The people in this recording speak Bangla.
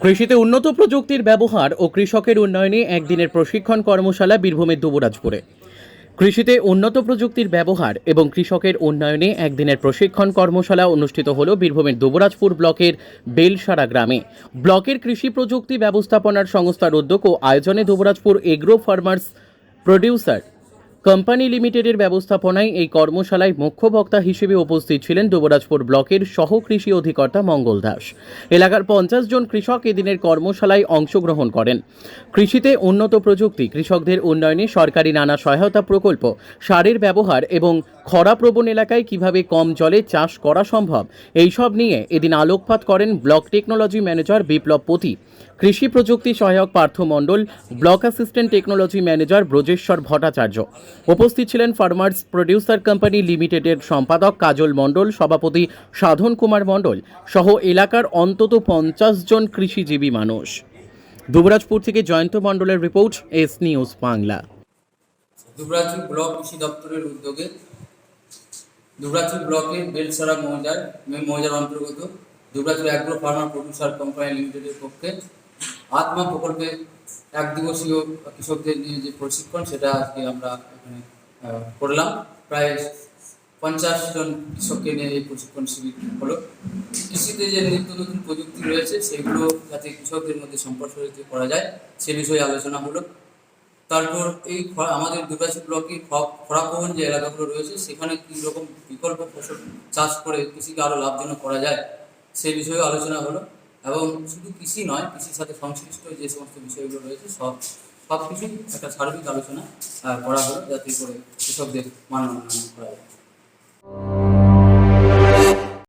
কৃষিতে উন্নত প্রযুক্তির ব্যবহার ও কৃষকের উন্নয়নে একদিনের প্রশিক্ষণ কর্মশালা বীরভূমের দুবরাজপুরে। কৃষিতে উন্নত প্রযুক্তির ব্যবহার এবং কৃষকের উন্নয়নে একদিনের প্রশিক্ষণ কর্মশালা অনুষ্ঠিত হল বীরভূমের দুবরাজপুর ব্লকের বেলসারা গ্রামে। ব্লকের কৃষি প্রযুক্তি ব্যবস্থাপনার সংস্থার উদ্যোগ ও আয়োজনে Dubrajpur agro farmers producer company লিমিটেডের ব্যবস্থাপনায় এই কর্মশালায় মুখ্য বক্তা হিসেবে উপস্থিত ছিলেন দুবরাজপুর ব্লকের সহ কৃষি অধিকর্তা মঙ্গল দাস। এলাকার পঞ্চাশ জন কৃষক এদিনের কর্মশালায় অংশগ্রহণ করেন। কৃষিতে উন্নত প্রযুক্তি, কৃষকদের উন্নয়নে সরকারি নানা সহায়তা প্রকল্প, সারের ব্যবহার এবং খরাপ্রবণ এলাকায় কীভাবে কম জলে চাষ করা সম্ভব? এইসব নিয়ে এদিন আলোকপাত করেন ব্লক টেকনোলজি ম্যানেজার বিপ্লব পতি। কৃষি প্রযুক্তি সহায়ক Partha Mandal, block assistant technology manager Brajeshwar Bhattacharya. উপস্থিত ছিলেন ফার্মার্স প্রডিউসার কোম্পানি লিমিটেডের সম্পাদক কাজল মণ্ডল, সভাপতি সাধন কুমার মণ্ডল সহ এলাকার অন্তত পঞ্চাশ জন কৃষিজীবী মানুষ। দুবরাজপুর থেকে জয়ন্ত মণ্ডলের report, S news Bangla. Dubrajpur block কৃষি দপ্তরের উদ্যোগে দুবরাজপুর ব্লকের বেলসরা মৌজার মৌজার অন্তর্গত Dubrajpur agro farmer producer company লিমিটেডের পক্ষে আত্মা প্রকল্পে এক দিবসীয় কৃষকদের নিয়ে যে প্রশিক্ষণ, সেটা আজকে আমরা এখানে করলাম। প্রায় পঞ্চাশ জন কৃষককে নিয়ে এই প্রশিক্ষণ শিবির হলো। কৃষিতে যে নিত্য নতুন প্রযুক্তি রয়েছে, সেগুলো যাতে কৃষকদের মধ্যে সম্প্রসারিত করা যায়, সে বিষয়ে আলোচনা হলো তারপর এই আমাদের দুর্গাচুর ব্লকে খরাপবন যে এলাকাগুলো রয়েছে, সেখানে কী রকম বিকল্প ফসল চাষ করে কৃষিকে আরও লাভজনক করা যায়, সে বিষয়েও আলোচনা হলো। এবং শুধু কৃষি নয়, কৃষির সাথে সংশ্লিষ্ট যে সমস্ত বিষয়গুলো রয়েছে, সব সব কিছুই একটা সার্বিক আলোচনা করা হলো যাতে করে কৃষকদের মান উন্নয়ন করা